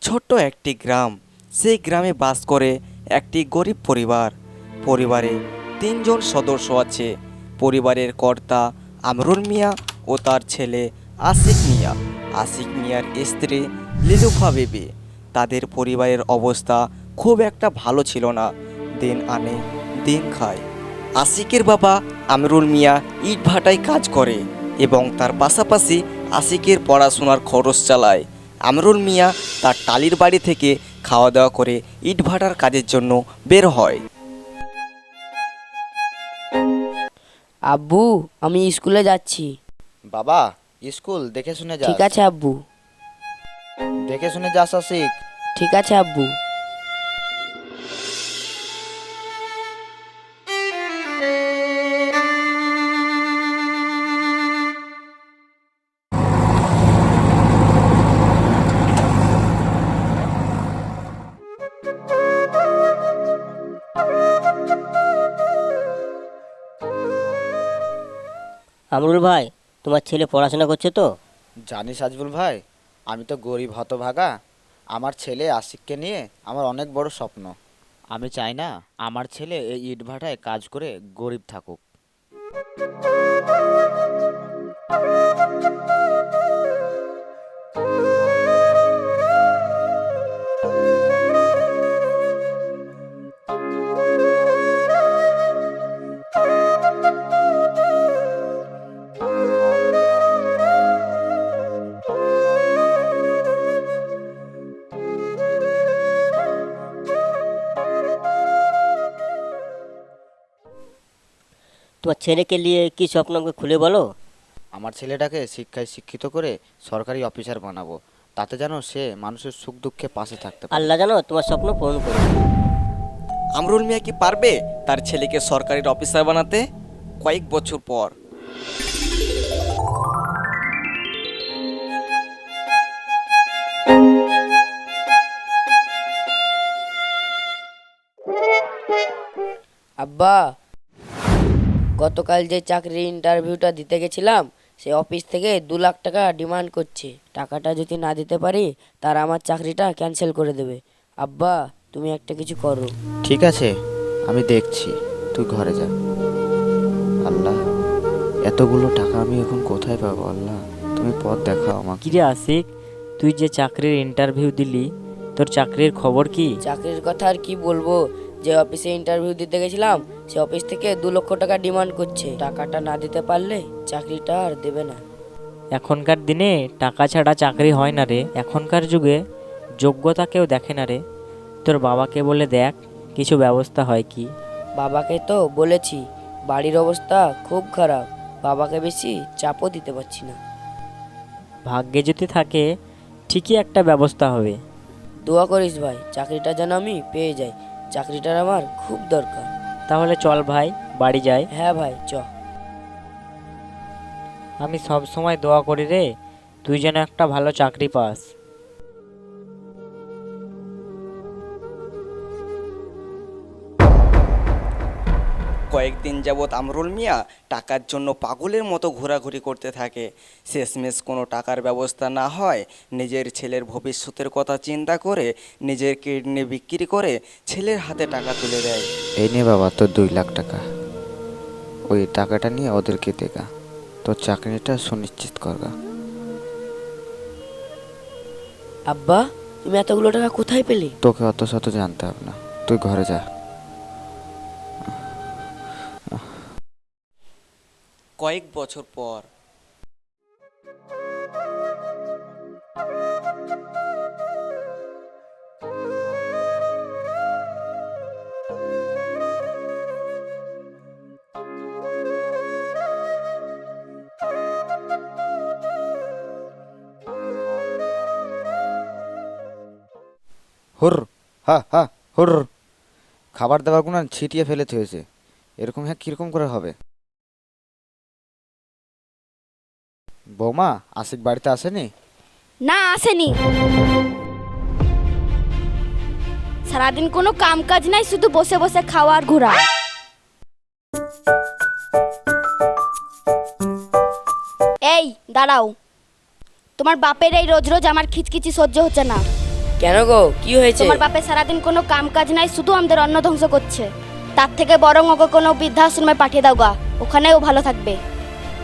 ছোট্ট একটি গ্রাম। সেই গ্রামে বাস করে একটি গরিব পরিবার। পরিবারে তিনজন সদস্য আছে। পরিবারের কর্তা আমরুল মিয়া ও তার ছেলে আশিক মিয়া। আশিক মিয়ার স্ত্রী লিলুফা বেবি। তাদের পরিবারের অবস্থা খুব একটা ভালো ছিল না। দিন আনে, দিন খায়। আশিকের বাবা আমরুল মিয়া ইট ভাটায় কাজ করে এবং তার পাশাপাশি আশিকের পড়াশোনার খরচ চালায়। আমরুল মিয়া তার টালির বাড়ি থেকে খাওয়া দাওয়া করে ইট ভাটার কাজের জন্য বের হয়। আব্বু আমি স্কুলে যাচ্ছি। বাবা স্কুল দেখে শুনে যা। ঠিক আছে আব্বু। দেখে শুনে যাস আসিক ঠিক আছে আব্বু। আমরুল ভাই, তোমার ছেলে পড়াশোনা করছে তো? জানিস আজবুল ভাই, আমি তো গরিব হতভাগা। আমার ছেলে আশিককে নিয়ে আমার অনেক বড় স্বপ্ন। আমি চাই না আমার ছেলে এই ইট ভাটায় কাজ করে গরিব থাকুক। তোমার ছেলেকে নিয়ে কি স্বপ্ন আমাকে খুলে বলো? আমার ছেলেটাকে শিক্ষায় শিক্ষিত করে সরকারি অফিসার বানাবো। তাতে যেন সে মানুষের সুখ দুঃখে পাশে থাকতে পারে। আল্লাহ জানো তোমার স্বপ্ন পূরণ করবে আমরুল মিয়া কি পারবে তার ছেলেকে সরকারি অফিসার বানাতে? কয়েক বছর পর। আব্বা গতকাল যে চাকরির ইন্টারভিউটা দিতে গেছিলাম সে অফিস থেকে দু লাখ টাকা ডিমান্ড করছে। টাকাটা যদি না দিতে পারি তারা আমার চাকরিটা ক্যান্সেল করে দেবে। আব্বা তুমি একটা কিছু করো। ঠিক আছে আমি দেখছি। তুই ঘরে যা। আল্লাহ এতগুলো টাকা আমি এখন কোথায় পাবো? আল্লাহ তুমি পথ দেখাও আমাকে। কিরে আশিক তুই যে চাকরির ইন্টারভিউ দিলি তোর চাকরির খবর কি? চাকরির কথা আর কি বলব? যে অফিসে ইন্টারভিউ দিতে গেছিলাম সে অফিস থেকে দু লক্ষ টাকা ডিমান্ড করছে। টাকাটা না দিতে পারলে চাকরিটা আর দেবে না। এখনকার দিনে টাকা ছাড়া চাকরি হয় না রে। এখনকার যুগে যোগ্যতা কেউ দেখে না রে। তোর বাবাকে বলে দেখ কিছু ব্যবস্থা হয় কি? বাবাকে তো বলেছি বাড়ির অবস্থা খুব খারাপ। বাবাকে বেশি চাপও দিতে পারছি না। ভাগ্যে যদি থাকে ঠিকই একটা ব্যবস্থা হবে। দোয়া করিস ভাই চাকরিটা যেন আমি পেয়ে যাই। চাকরিটার আমার খুব দরকার। তাহলে চল ভাই বাড়ি যাই। হ্যাঁ ভাই চ। আমি সব সময় দোয়া করি রে তুই যেন একটা ভালো চাকরি পাস। কয়েকদিন যাবৎ আমরুল মিয়া টাকার জন্য পাগলের মতো ঘোরাঘুরি করতে থাকে। শেষমেশ কোনো টাকার ব্যবস্থা না হয় নিজের ছেলের ভবিষ্যতের কথা চিন্তা করে নিজের কিডনি বিক্রি করে ছেলের হাতে টাকা তুলে দেয়। এই নে বাবা তোর দুই লাখ টাকা। ওই টাকাটা নিয়ে ওদেরকে দেখা তোর চাকরিটা সুনিশ্চিত করগা আব্বা তুমি এতগুলো টাকা কোথায় পেলে? তোকে অত শত জানতে হবে না। তুই ঘরে যা। কয়েক বছর পর। হুর, হা হা, হুর। খাবার দাবার কোনো ছিটিয়ে ফেলেতে হয়েছে। এরকম হ্যাঁ কীরকম করে হবে? বৌমা আশিক বাড়িতে আসেনি? না আসেনি। সারাদিন কোনো কাম কাজ নাই শুধু বসে বসে খাওয়া আর ঘোরা। এই দাঁড়াও। তোমার বাপের এই রোজ রোজ আমার খিচকিচি সহ্য হচ্ছে না। কেন গো? কি হয়েছে? তোমার বাপে সারাদিন কোনো কাম কাজ নাই শুধু আমাদের অন্ন ধ্বংস করছে। তার থেকে বরং ওকে কোনো বৃদ্ধাশ্রমে পাঠিয়ে দাও গা। ওখানেও ভালো থাকবে।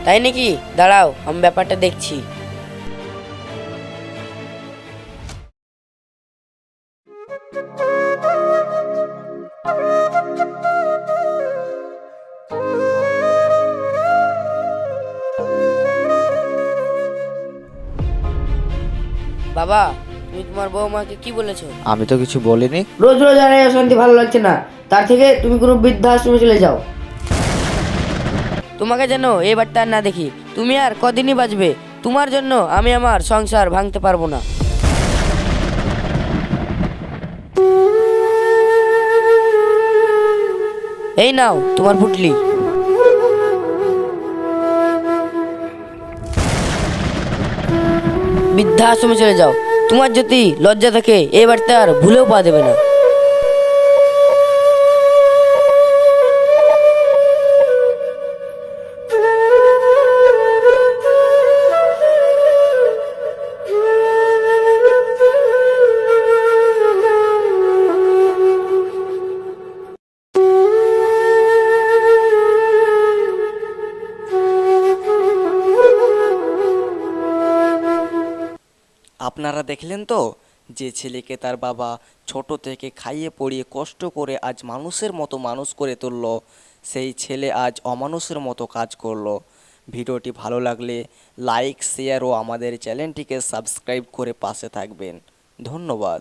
তাই নাকি? দাঁড়াও আমি ব্যাপারটা দেখছি। বাবা তুমি তোমার বৌমাকে কি বলেছ? আমি তো কিছু বলিনি। রোজ রোজ আর এই অশান্তি ভালো লাগছে না। তার থেকে তুমি কোনো বৃদ্ধাশ্রমে চলে যাও। তোমাকে যেন এবারটা আর না দেখি। তুমি আর কদিনই বাঁচবে? তোমার জন্য আমি আমার সংসার ভাঙতে পারব না। এই নাও তোমার পুটলি। বৃদ্ধাশ্রমে চলে যাও। তোমার যদি লজ্জা থাকে এবার আর ভুলেও পা দেবে না। আপনারা দেখলেন তো? যে ছেলেকে তার বাবা ছোট থেকে খাইয়ে পড়িয়ে কষ্ট করে আজ মানুষের মতো মানুষ করে তুলল, সেই ছেলে আজ অমানুষের মতো কাজ করল। ভিডিওটি ভালো লাগলে লাইক, শেয়ার ও আমাদের চ্যানেলটিকে সাবস্ক্রাইব করে পাশে থাকবেন। ধন্যবাদ।